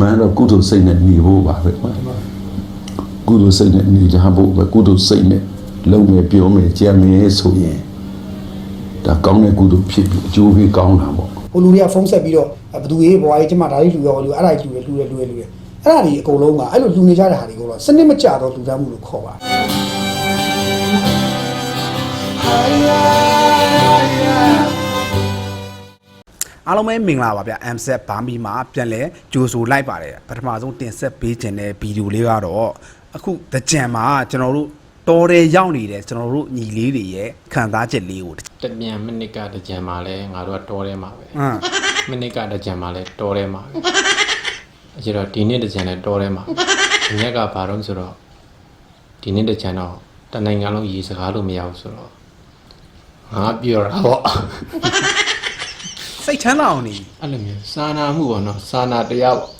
မှန်တော့ကုသိုလ်စိတ်နဲ့နေဖို့ပါပဲကွာကုသိုလ်စိတ်နဲ့နေကြဖို့ပဲကုသိုလ်စိတ်နဲ့လုံမယ်ပြောမယ်ကြံမယ်ဆိုရင်ဒါကောင်းတဲ့ကုသိုလ်ဖြစ်ပြီးအကျိုးပေးကောင်းတာပေါ့ဟိုလူတွေကဖုန်းဆက်ပြီးတော့ဘသူရေးဘွားရေးကျမဒါလေးလူရောလူအဲ့ဒါကြီးလူရလူရလူရလူရအဲ့ဒါတွေအကုန်လုံးကအဲ့လိုလူနေကြတဲ့ဟာတွေကိုတော့စနစ်မကျတော့လူတန်းမှုလို့ခေါ်ပါတယ် အားလုံးပဲမင်္ဂလာပါဗျ MZ ဘာမီမှာပြန်လဲကြိုဆိုလိုက်ပါတယ်ပထမဆုံးတင်ဆက်ပေးခြင်းတဲ့ဗီဒီယိုလေးကတော့အခုတကြံမှာကျွန်တော်တို့တော်တယ်ရောက်နေတဲ့ကျွန်တော်တို့ညီလေးတွေရဲ့ခံစားချက်လေးကိုတမြန်မိနစ်ကတကြံမှာလဲငါတို့ကတော်ထဲမှာပဲဟမ်မိနစ်ကတကြံမှာလဲတော်ထဲမှာပဲအဲကျတော့ဒီနေ့တကြံလဲတော်ထဲမှာဒီညက်ကဘာတော့ဆိုတော့ဒီနေ့တကြံတော့တနိုင်ငံလုံးရေစကားလို့မရဘူးဆိုတော့ငါပြောတာပေါ့ စိတ်ချမ်းသာအောင်နေ အဲ့လိုမျိုးစာနာမှုပေါ့နော်စာနာတရားပေါ့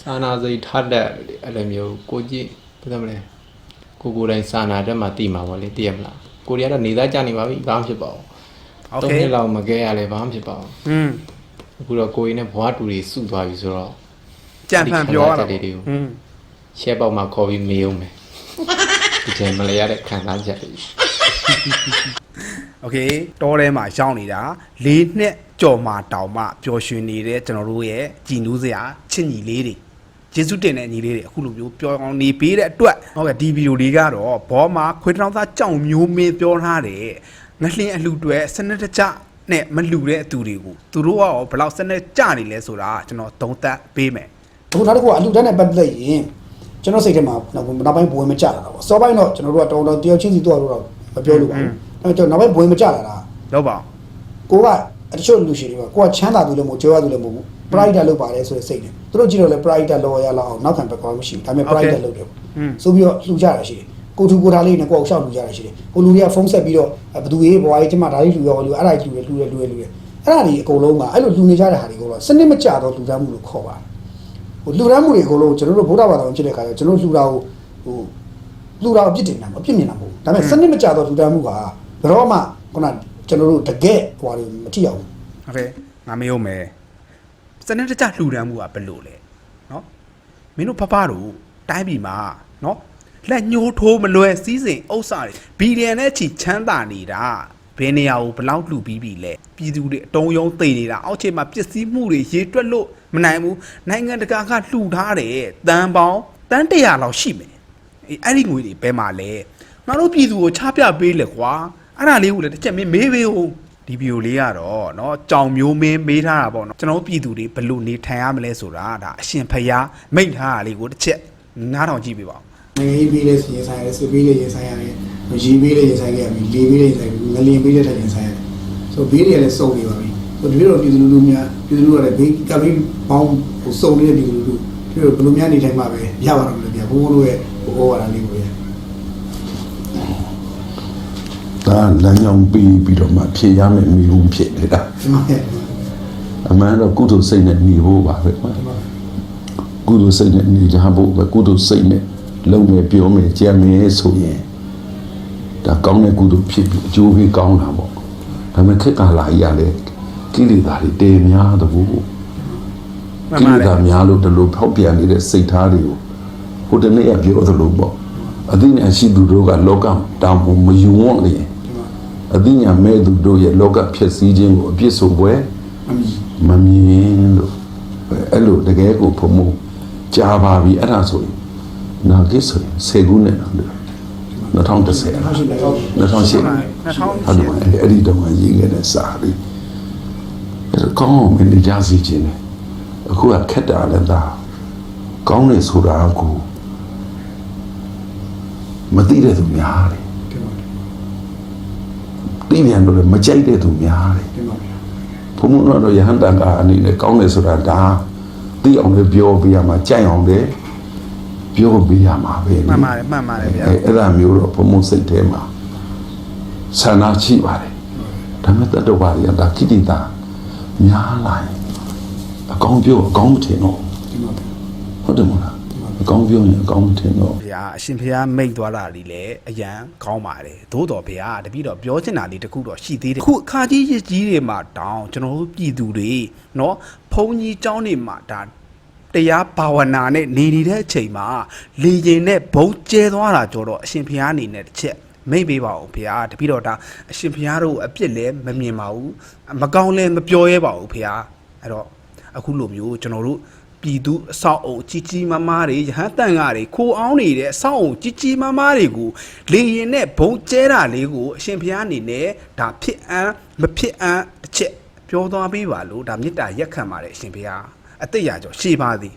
စာနာစိတ်ထားတဲ့အဲ့လိုမျိုးကိုကြည့်ဘယ်လိုမလဲကိုကိုယ်တိုင်စာနာတဲ့မှာတည်မှာပေါ့လေတည်ရမလားကိုရီးယားတော့နေသားကြနေပါပြီဘာမှဖြစ်ပါဘူး โอ သုံး เค နှစ်လောက်မကဲရလဲဘာမှဖြစ်ပါဘူး อืม အခုတော့ကိုရင်နဲ့ဘွားတူတွေစုသွားပြီဆိုတော့ ကြံဖန်ပြောရတာ ဒီခဏလေးတွေကို อืม ရှဲပေါက်မှာခေါ်ပြီးမေးအောင်မယ်ဒီကျန်မလဲရတဲ့ခံစားချက်တွေ โอเคတောထဲမှာရောက်နေတာလေးနှစ်ကြော်မှာတောင်မှပျော်ရွှင်နေတဲ့ကျွန်တော်တို့ရဲ့ကြည်နူးစရာချစ်ညီလေးတွေကျေးဇူးတင်တဲ့ညီလေးတွေအခုလိုမျိုးပြောအောင်နေပေးတဲ့အတွက်ဟုတ်ကဲ့ဒီဗီဒီယိုလေးကတော့ဘောမှာခွေးတောင်သားကြောင်မျိုးမင်းပြောထားတယ်ငလှင်းအလှတွေစနစ်တကျနဲ့မလှတဲ့အသူတွေကိုသူတို့ကရောဘယ်လောက်စနစ်ကျနေလဲဆိုတာကျွန်တော်သုံးသပ်ပေးမယ် အခုနောက်တစ်ခုကအလူတန်းနဲ့ပတ်သက်ရင်ကျွန်တော်စိတ်ထဲမှာနောက်နောက်ပိုင်းဘဝင်မကြလာတာပေါ့စောပိုင်းတော့ကျွန်တော်တို့ကတော်တော်တယောက်ချင်းစီတော့တော့မပြောလို့ပါဘူး အဲ့တော့နောက်ပိုင်းဘဝင်မကြလာတာတော့ပါအောင်ကိုကတချို့လူရှိတွေကကိုကချမ်းသာသူလည်းမဟုတ်ကြောရသူလည်းမဟုတ်ဘူး pride လုပ်ပါတယ်ဆိုတဲ့စိတ်နဲ့သူတို့ကြည့်တော့လည်း pride လောရလောက်အောင်နောက်ခံ background မရှိဘူးဒါပေမဲ့ pride လုပ်တယ်ပေါ့ဆိုပြီးတော့လှူကြတာရှိတယ်ကိုထူကိုထားလေးနဲ့ကိုအောင်ရှောက်လှူကြတာရှိတယ်ဟိုလူတွေကဖုန်းဆက်ပြီးတော့ဘသူရေးဘွားရေးကျမဒါလေးလှူရောလူအဲ့ဒါကြီးလူရလူရလူရလူရအဲ့ဒါတွေအကုန်လုံးကအဲ့လိုလူနေကြတဲ့ဟာတွေကိုတော့စနစ်မကျတော့လူတန်းမှုလို့ခေါ်ပါတယ်ဟိုလူတန်းမှုတွေအကုန်လုံးကျွန်တော်တို့ဗုဒ္ဓဘာသာဝင်ဖြစ်တဲ့ခါကျကျွန်တော်တို့လှူတာကိုဟိုလှူတာအပြစ်တင်တာမအပြစ်မြင်တာမဟုတ်ဘူးဒါပေမဲ့စနစ်မကျတော့လူတန်းမှုက ဘယ်တော့မှခုနကျွန်တော်တို့တကယ်ဟိုဟာတွေမထိအောင်ဘူး โอเคငါမယုံမယ်စနစ်တကျလှူဒန်းမှုကဘယ်လိုလဲเนาะမင်းတို့ဖဖတို့တိုင်းပြည်မှာเนาะလက်ညှိုးထိုးမလွယ်စီးစိမ်ဥစ္စာတွေဘီလီယံနဲ့ချီချမ်းသာနေတာဘယ်နေရာကိုဘယ်လောက်လှူပြီးပြီလဲပြည်သူတွေအတုံးယုံသိနေတာအောက်ခြေမှာပစ္စည်းမှုတွေရေတွက်လို့မနိုင်ဘူးနိုင်ငံတကာကလှူထားတယ်တန်ပေါင်းတန်100လောက်ရှိမယ်အေးအဲ့ဒီငွေတွေဘယ်မှာလဲငါတို့ပြည်သူကိုချပြပေးလေကွာ အဲ့ဒါလေးကိုလည်းတစ်ချက်မင်းမေးပေးဦး ဒီဗီဒီယိုလေးကတော့เนาะကြောင်မျိုးမင်းမေးထားတာပေါ့เนาะကျွန်တော်တို့ပြည်သူတွေဘယ်လိုနေထိုင်ရမလဲဆိုတာဒါအရှင်ဖျားမိန့်ထားတာလေးကိုတစ်ချက်နားထောင်ကြည့်ပေးပါဦး ငရေပေးလေးရင်ဆိုင်ရတယ်စပေးလေးရင်ဆိုင်ရတယ်ရေပေးလေးရင်ဆိုင်ရပြီလေပေးလေးရင်ဆိုင်ပြီငလင်ပေးလေးထက်ရင်ဆိုင်ရတယ်ဆိုဘေးတွေကလည်းစုံနေပါပြီဟိုဒီလိုပြည်သူလူထုများပြည်သူလူထုကလည်းဘေးကဘေးပေါင်းဟိုစုံနေတဲ့ပြည်သူလူထုဒီလိုဘယ်လိုများနေထိုင်မှာပဲရပါတော့မလို့ပြဘိုးဘိုးတို့ရဲ့ဟိုဩဝါဒလေးကို ဒါလမ်းကြောင်းပြီးပြီးတော့မှဖြည့်ရမယ်မိဘူးဖြစ်နေတာဒီမှာရဲ့အမှန်တော့ကုသိုလ်စိတ်နဲ့နေဖို့ပါပဲကွာကုသိုလ်စိတ်နဲ့နေကြဖို့ပဲကုသိုလ်စိတ်နဲ့လုံမယ်ပြောမယ်ကြံမယ်ဆိုရင်ဒါကောင်းတဲ့ကုသိုလ်ဖြစ်ပြီးအကျိုးပေးကောင်းတာပေါ့ဒါပေမဲ့ခက်ကာလာကြီးရတယ်ကိလေသာတွေတေများတဘူးမှန်ကိပါလေလေသာများလို့ဒီလိုဖောက်ပြန်နေတဲ့စိတ်ထားတွေကိုဟိုတနေ့ကပြောသလိုပေါ့ အသိဉာဏ်ရှိသူတို့ကလောကတောင်မယူဝံ့လေအသိဉာဏ်မဲ့သူတို့ရဲ့လောကဖြစ်စည်းခြင်းကိုအပြစ်ဆိုပွဲအမီမမြင်လို့အဲ့လိုတကယ်ကိုဖမှုကြားပါပြီအဲ့ဒါဆိုရင်နာဂစ်ဆိုရင်10ခုနဲ့တော့2010လားမရှိလိုက်တော့2008ဟုတ်တယ်အဲ့ဒီတော့ရေးခဲ့တဲ့စာလေးအဲ့တော့ကောင်းအောင်မနေကြစီခြင်းတယ်အခုကခက်တာလည်းဒါကောင်းတယ်ဆိုတာကို မသိတဲ့သူများတယ်ဒီမှာသိပြန်တော့လည်းမကြိုက်တဲ့သူများတယ်ဒီမှာဘုံဘုံတော့ယဟန်တန်ကအနေနဲ့ကောင်းတယ်ဆိုတာဒါသိအောင်လည်းပြောပြရမှာကြိုက်အောင်လည်းပြောပြရမှာပဲလေမှန်ပါတယ်မှန်ပါတယ်ဗျာအဲအဲ့ဒါမျိုးတော့ဘုံဘုံစိတ်ထဲမှာဆန္ဒရှိပါတယ်ဒါမဲ့တတ္တဝါတွေကဒါခိတိတာများလာရင်အကောင်းပြောအကောင်းမထင်တော့ဒီမှာဟုတ်တယ်မဟုတ်လားဒီမှာ အကောင်းပြောရင်အကောင်းမထင်တော့ ဘုရားအရှင်ဘုရားမိတ်သွားတာလေးလည်းအရန်ကောင်းပါတယ်သို့တော်ဘုရားတပည့်တော်ပြောချင်တာလေးတစ်ခုတော့ရှိသေးတယ်ခုအခါကြီးရစ်ကြီးတွေမှာတောင်းကျွန်တော်တို့ပြည်သူတွေเนาะဘုံကြီးเจ้าတွေမှာဒါတရားဘာဝနာနဲ့နေနေတဲ့အချိန်မှာလေရင်နဲ့ဘုံကျဲသွားတာကြောတော့အရှင်ဘုရားအနေနဲ့တစ်ချက်မိတ်ပေးပါဦးဘုရားတပည့်တော်ဒါအရှင်ဘုရားတို့အပြစ်လည်းမမြင်ပါဘူးမကောင်းလည်းမပြောရဲပါဘူးဘုရားအဲ့တော့အခုလိုမျိုးကျွန်တော်တို့ ပြည်သူအဆောက်အုံကြီးကြီးမားမားတွေရဟန်းတန်ကားတွေခိုးအောင်နေတဲ့အဆောက်အုံကြီးကြီးမားမားတွေကိုလေရင်နဲ့ဘုံကျဲတာလေးကိုအရှင်ဘုရားအနေနဲ့ဒါဖြစ်အံမဖြစ်အံတစ်ချက်ပြောသွားပေးပါလို့ဒါမေတ္တာရက်ခံပါတယ်အရှင်ဘုရားအသက်ရကြောရှေးပါသည်